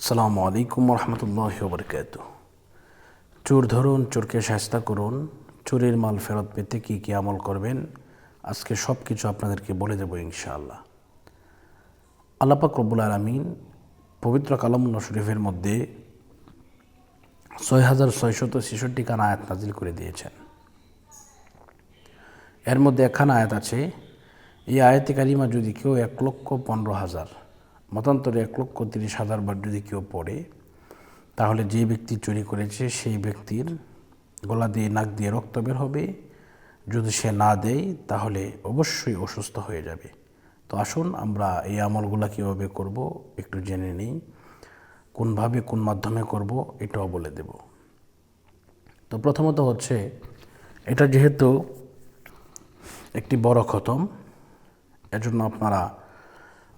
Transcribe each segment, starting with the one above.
আসসালামু আলাইকুম রহমতুল্লাহ বরকাত চোর ধরুন, চোরকে শাস্তা করুন, চোরের মাল ফেরত পেতে কী কী আমল করবেন, আজকে সব কিছু আপনাদেরকে বলে দেবো ইনশাআল্লাহ। আল্লাপাক রব্বুল আলমিন পবিত্র কালামুল্লা শরীফের মধ্যে ছয় হাজার ছয়শত ছেষট্টি খান আয়াত নাজিল করে দিয়েছেন। এর মধ্যে একখানা আয়াত আছে, এই আয়াতি কারিমা যদি কেউ এক লক্ষ পনেরো হাজার মতান্তরে এক লক্ষ তিরিশ হাজার বার যদি কেউ পড়ে, তাহলে যে ব্যক্তি চুরি করেছে সেই ব্যক্তির গলা দিয়ে নাক দিয়ে রক্ত বের হবে। যদি সে না দেয়, তাহলে অবশ্যই অসুস্থ হয়ে যাবে। তো আসুন আমরা এই আমলগুলো কীভাবে করব একটু জেনে নিই। কোনভাবে, কোন মাধ্যমে করব এটাও বলে দেব। তো প্রথমত হচ্ছে, এটা যেহেতু একটি বড় খতম, এজন্য আপনারা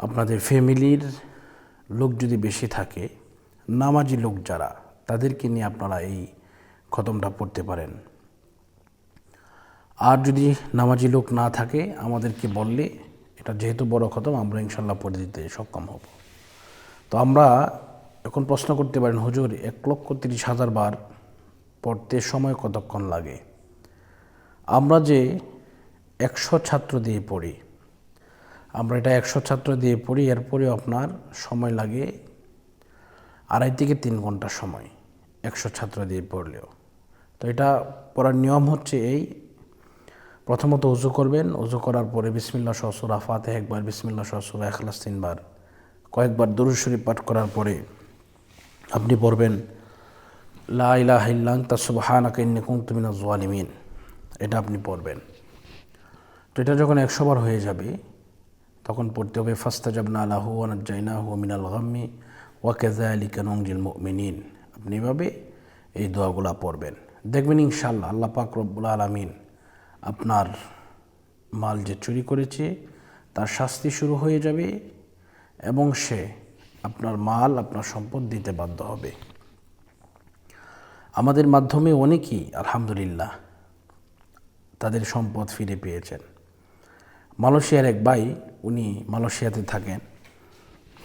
আপনাদের ফ্যামিলির লোক যদি বেশি থাকে, নামাজি লোক যারা, তাদেরকে নিয়ে আপনারা এই খতমটা পড়তে পারেন। আর যদি নামাজি লোক না থাকে, আমাদেরকে বললে, এটা যেহেতু বড় খতম, আমরা ইনশাল্লাহ পড়ে দিতে সক্ষম হব। তো আমরা এখন প্রশ্ন করতে পারেন, হুজুর, এক লক্ষ তিরিশ হাজার বার পড়তে সময় কতক্ষণ লাগে? আমরা যে একশো ছাত্র দিয়ে পড়ি আমরা এটা একশো ছাত্র দিয়ে পড়ি, এরপরেও আপনার সময় লাগে আড়াই থেকে তিন ঘণ্টা সময় একশো ছাত্র দিয়ে পড়লেও। তো এটা পড়ার নিয়ম হচ্ছে এই, প্রথমত উজু করবেন, উজু করার পরে বিসমিল্লা সসুরা ফাতে একবার বিসমিল্লা সসুরা এখলাস তিনবার, কয়েকবার দরুদ শরীফ পাঠ করার পরে আপনি পড়বেন, লা ইলাহা ইল্লা আনতা সুবহানাকা মিনাজ জালিমিন। এটা আপনি পড়বেন। তো এটা যখন একশো বার হয়ে যাবে তখন পড়তে হবে ফাস্তা জাবনা আলাহু ওয়ানাজ্জাইনা হু মিনাল গাম্মি ওয়াকেজা আলী কানজিল মিনিন আপনি এভাবে এই দোয়াগুলা পড়বেন। দেখবেন ইনশাল্লাহ আল্লাহ পাক রব্বুল আলমিন আপনার মাল যে চুরি করেছে, তার শাস্তি শুরু হয়ে যাবে এবং সে আপনার মাল, আপনার সম্পদ দিতে বাধ্য হবে। আমাদের মাধ্যমে অনেকেই, আলহামদুলিল্লাহ, তাদের সম্পদ ফিরে পেয়েছেন। মালয়েশিয়ার এক ভাই উনি মালয়েশিয়াতে থাকেন।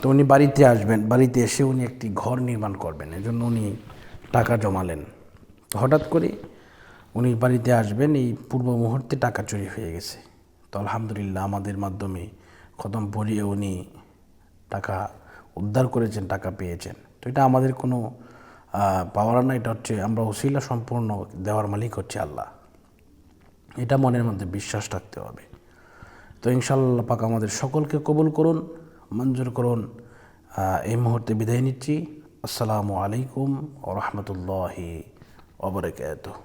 তো উনি বাড়িতে আসবেন, বাড়িতে এসে উনি একটি ঘর নির্মাণ করবেন। এজন্য উনি টাকা জমালেন। হঠাৎ করে উনি বাড়িতে আসবেন, এই পূর্ব মুহূর্তে টাকা চুরি হয়ে গেছে। তো আলহামদুলিল্লাহ আমাদের মাধ্যমে খতম পড়িয়ে উনি টাকা উদ্ধার করেছেন, টাকা পেয়েছেন। তো এটা আমাদের কোনো পাওয়ার না এটা হচ্ছে আমরা ওসিলা সম্পূর্ণ দেওয়ার মালিক হচ্ছে আল্লাহ। এটা মনের মধ্যে বিশ্বাস রাখতে হবে। তো ইনশাল্লাহ পাক আমাদের সকলকে কবুল করুন, মঞ্জুর করুন। এই মুহূর্তে বিদায় নিচ্ছি। আসসালামু আলাইকুম ও রহমতুল্লাহি ওবরাকাতুহ